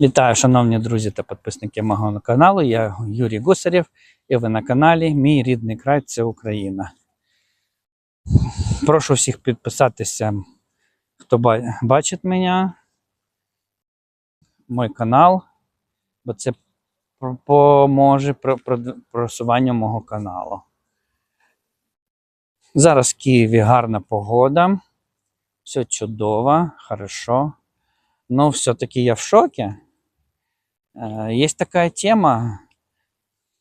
Вітаю, шановні друзі та підписники мого каналу. Я Юрій Гусарєв, і ви на каналі Мій рідний край це Україна. Прошу всіх підписатися, хто бачить мене, мій канал, бо це поможе про- про- просуванню мого каналу. Зараз в Києві гарна погода, все чудово, хорошо. Но все-таки я в шоке. Э, Есть такая тема,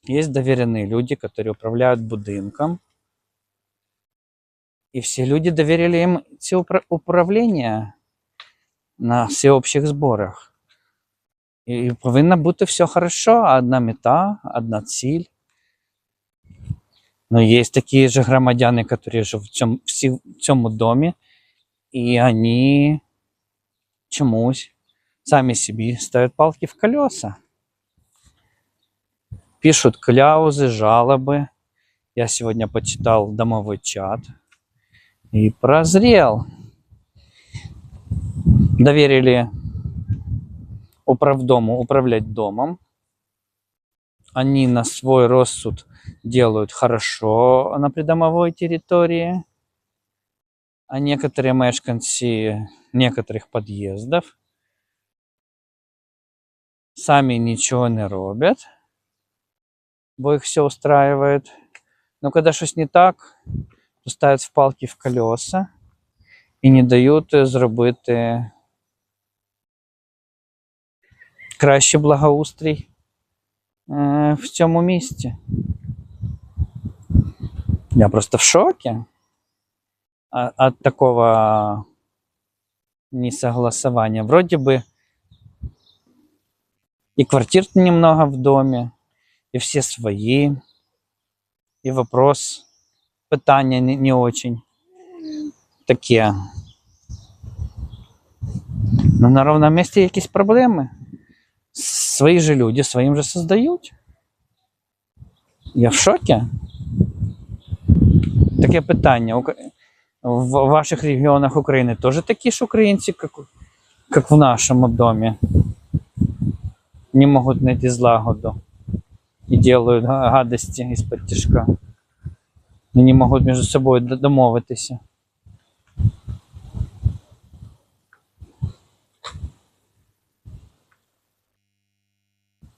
есть доверенные люди, которые управляют будинком. И все люди доверили им ці упра- управління на всеобщих зборах. І повинно бути все хорошо, одна мета, одна ціль. Но есть такие же громадяни, которые живут в цьому, всі, в цьому домі, і вони чомусь сами себе ставят палки в колеса. Пишут кляузы, жалобы. Я сегодня почитал домовой чат и прозрел. Доверили управдому управлять домом. Они на свой рассуд делают хорошо на придомовой территории. А некоторые мешканцы некоторых подъездов сами ничего не роблять, бо их все устраивает. Но когда щось не так, то ставят в палки в колеса і не дають е, зробити кращий благоустрій е, в цьому місті. Я просто в шоке от такого несогласования. Вроде бы и квартир немного в доме, и все свои, и вопрос, питання не, не очень таке. Ну, на ровному місці якісь проблеми. Свої же люди своїм же создають. Я в шокі. Таке питання. В ваших регіонах України теж такі ж українці, як в нашому домі не могут найти злагоду и делают га- гадости из-под тяжка. И не могут между собой д- домовитися.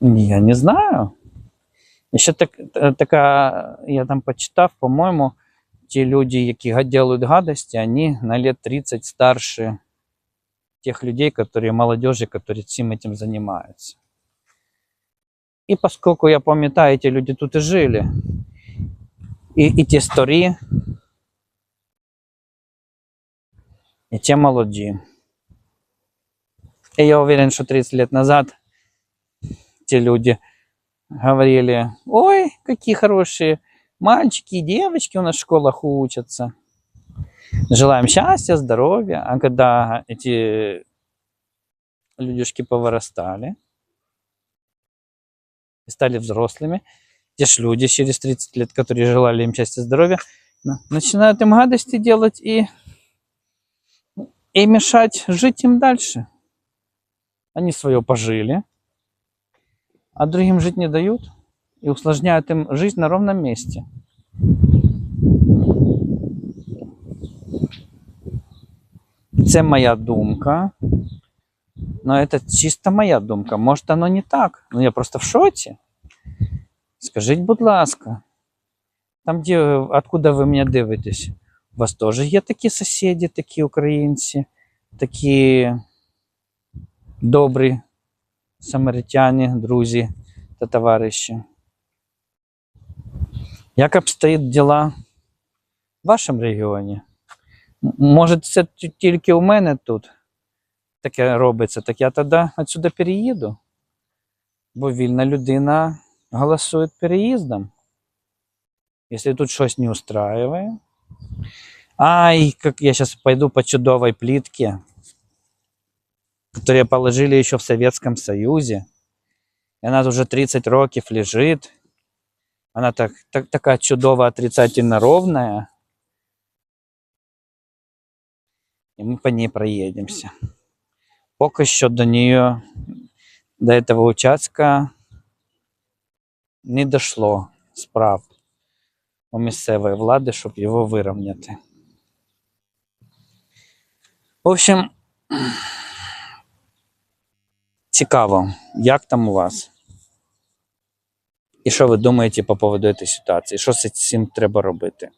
Я не знаю. Ще так, та- така, я там почитав, по-моєму, ті люди, які га- делают гадости, они на лет 30 старше тех людей, которые молодежи, которые всем этим занимаются. И поскольку я пам'ятаю, эти люди тут и жили, и, и те и те молоді. И я уверен, что 30 лет назад те люди говорили, ой, какие хорошие мальчики и девочки у нас в школах учатся. Желаем счастья, здоровья. А когда эти людишки повырастали, и стали взрослыми, те ж люди через 30 лет, которые желали им счастья, здоровья, на- начинают им гадости делать и, и мешать жить им дальше. Они свое пожили, а другим жить не дают и усложняют им жизнь на ровном месте. Це моя думка. Но это чисто моя думка. Может, оно не так. Ну я просто в шоці. Скажіть, будь ласка, там, де, откуда ви мене дивитесь, у вас теж є такі сусіди, такі українці, такі добрі самаритяни, друзі та товариші. Як обстоїть діла в вашому регіоні? Може, це тільки у мене тут таке робиться, так я тоді отсюди переїду. Бо вільна людина голосує переїздом. Якщо тут щось не устраиває. Ай, как я сейчас пойду по чудовой плитке, которую положили еще в Советском Союзе. И она уже 30 років лежит. Она так, так, такая чудово отрицательно ровная. И мы по ней проедемся. Поки що до нее до этого участка не дошло справ у місцевої влади, щоб його вирівняти. В общем, цікаво, як там у вас? І що ви думаєте по поводу цієї ситуації? Що з цим треба робити?